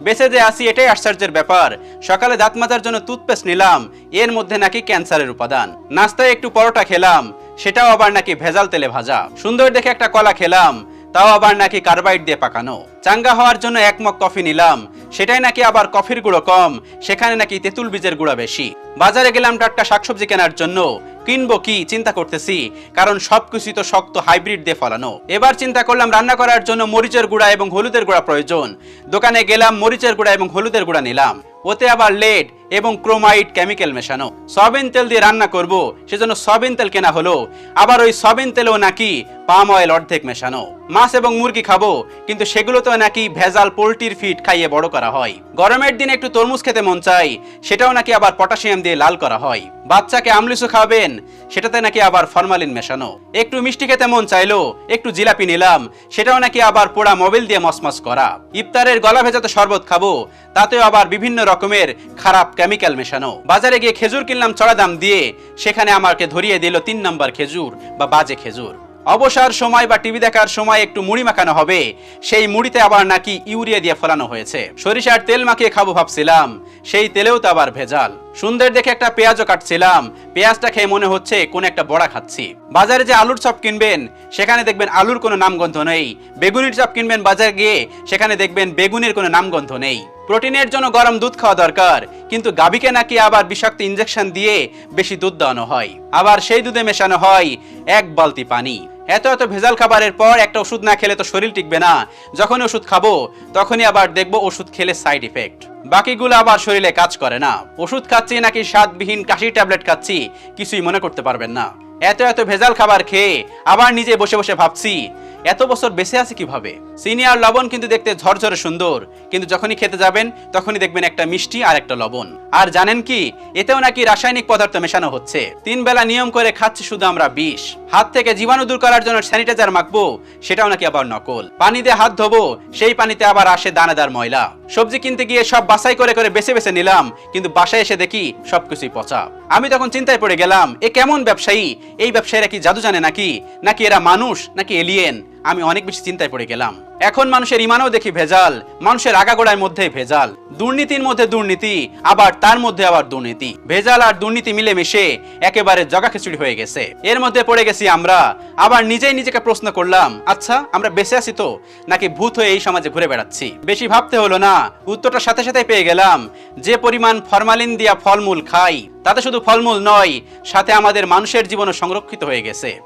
বেঁচে যে আসি এটাই আশ্চর্যের ব্যাপার। সকালে দাঁত মাজার জন্য টুথপেস্ট নিলাম, এর মধ্যে নাকি ক্যান্সারের উপাদান। নাস্তায় একটু পরোটা খেলাম, সেটাও আবার নাকি ভেজাল তেলে ভাজা। সুন্দর দেখে একটা কলা খেলাম, তাও আবার নাকি কার্বাইড দিয়ে পাকানো। চাঙ্গা হওয়ার জন্য এক মগ কফি নিলাম, সেটাই নাকি আবার কফির গুঁড়ো কম, সেখানে নাকি তেঁতুল বীজের গুঁড়া বেশি। বাজারে গেলাম টাটকা শাকসবজি কেনার জন্য কিনবো কি চিন্তা করতেছি, কারণ সবকিছুই তো শক্ত হাইব্রিড দিয়ে ফলানো। এবার চিন্তা করলাম রান্না করার জন্য মরিচের গুঁড়া এবং হলুদের গুঁড়া প্রয়োজন। দোকানে গেলাম, মরিচের গুঁড়া এবং হলুদের গুঁড়া নিলাম। ওতে আবার লেড এবং ক্রোমাইট কেমিক্যাল মেশানো। সয়াবিন তেল দিয়ে রান্না করব, সেজন্য সয়াবিন তেল কেনা হলো। আবার ওই সয়াবিন তেলেও নাকি পাম অয়েল অর্ধেক মেশানো। মাছ এবং মুরগি খাব, কিন্তু সেগুলোতে নাকি ভেজাল পোলট্রির ফিট খাইয়ে বড় করা হয়। গরমের দিনে একটু তরমুজ খেতে মন চাই, সেটাও নাকি আবার পটাশিয়াম দিয়ে লাল করা হয়। বাচ্চাকে আমলিসু খাবেন সেটাতে নাকি আবার ফরমালিন মেশানো। একটু মিষ্টি খেতে মন চাইলো, একটু জিলাপি নিলাম, সেটাও নাকি আবার পোড়া মোবিল দিয়ে মসমস করা। ইফতারের গলা ভেজাতে শরবত খাব, তাতেও আবার বিভিন্ন রকমের খারাপ কেমিক্যাল মেশানো। বাজারে গিয়ে খেজুর কিনলাম, চড়া দাম দিয়ে। সেখানে আমাকে ধরিয়ে দিল তিন নম্বর খেজুর, বা বাজে খেজুর। অবসর সময় বা টিভি দেখার সময় একটু মুড়ি মাখানো হবে। সেই মুড়িতে আবার নাকি ইউরিয়া দিয়ে ফলানো হয়েছে। সরিষার তেল মাখিয়ে খাব ভাবছিলাম, সেই তেলেও তো আবার ভেজাল। সুন্দর দেখে একটা পেঁয়াজও কাটছিলাম। পেঁয়াজটা খেয়ে মনে হচ্ছে কোন একটা বড়া খাচ্ছি। বাজারে যে আলুর চপ কিনবেন, সেখানে দেখবেন আলুর কোনো নামগন্ধ নেই। বেগুনির চপ কিনবেন বাজারে গিয়ে, সেখানে দেখবেন বেগুনের কোনো নামগন্ধ নেই। প্রোটিনের জন্য গরম দুধ খাওয়া দরকার, কিন্তু গাভীকে নাকি আবার বিষাক্ত ইঞ্জেকশন দিয়ে বেশি দুধ দেওয়ানো হয়। আবার সেই দুধে মেশানো হয় এক বালতি পানি। এত এত ভেজাল খাবারের পর একটা ওষুধ না খেলে তো শরীর টিকবে না। যখন ওষুধ খাব, তখনই আবার দেখব ওষুধ খেলে সাইড ইফেক্ট। বাকিগুলো আবার শরীরে কাজ করে না। ওষুধ খাচ্ছি নাকি স্বাদবিহীন কাশির ট্যাবলেট খাচ্ছি, কিছুই মনে করতে পারবেন না। এত এত ভেজাল খাবার খেয়ে আবার নিজে বসে বসে ভাবছি এত বছর বেঁচে আছে কীভাবে? সিনিয়র লবণ কিন্তু দেখতে ঝরঝরে সুন্দর। কিন্তু যখনই খেতে যাবেন, তখনই দেখবেন একটা মিষ্টি আর একটা লবণ। আর জানেন কি? এতেও নাকি রাসায়নিক পদার্থ মেশানো হচ্ছে। তিন বেলা নিয়ম করে খাচ্ছি শুধু আমরা বিষ। হাত থেকে জীবাণু দূর করার জন্য স্যানিটাইজার মাখবো, সেটাও নাকি আবার নকল। পানি দিয়ে হাত ধোবো, সেই পানিতে আবার আসে দানাদার ময়লা। সবজি কিনতে গিয়ে সব বাছাই করে করে বেছে বেছে নিলাম, কিন্তু বাসায় এসে দেখি সবকিছুই পচা। আমি তখন চিন্তায় পড়ে গেলাম, এ কেমন ব্যবসায়ী? এই ব্যবসায়ীরা কি জাদু জানে নাকি? নাকি এরা মানুষ? নাকি এলিয়েন? আমি অনেক বেশি চিন্তায় পড়ে গেলাম। এখন মানুষের ইমানও দেখি ভেজাল, মানুষের আগাগোড়ার মধ্যে ভেজাল। দুর্নীতির মধ্যে দুর্নীতি, আবার তার মধ্যে আবার দুর্নীতি। ভেজাল আর দুর্নীতি মিলে মিশে একেবারে জগা খিচুড়ি হয়ে গেছে। এর মধ্যে পড়ে গেছি আমরা, আবার নিজেই নিজেকে প্রশ্ন করলাম আচ্ছা আমরা বেঁচে আছি তো? নাকি ভূত হয়ে এই সমাজে ঘুরে বেড়াচ্ছি? বেশি ভাবতে হলো না, উত্তরটা সাথে সাথে পেয়ে গেলাম, যে পরিমাণ ফরমালিন দিয়া ফলমূল খাই, তাতে শুধু ফলমূল নয়, সাথে আমাদের মানুষের জীবনও সংরক্ষিত হয়ে গেছে।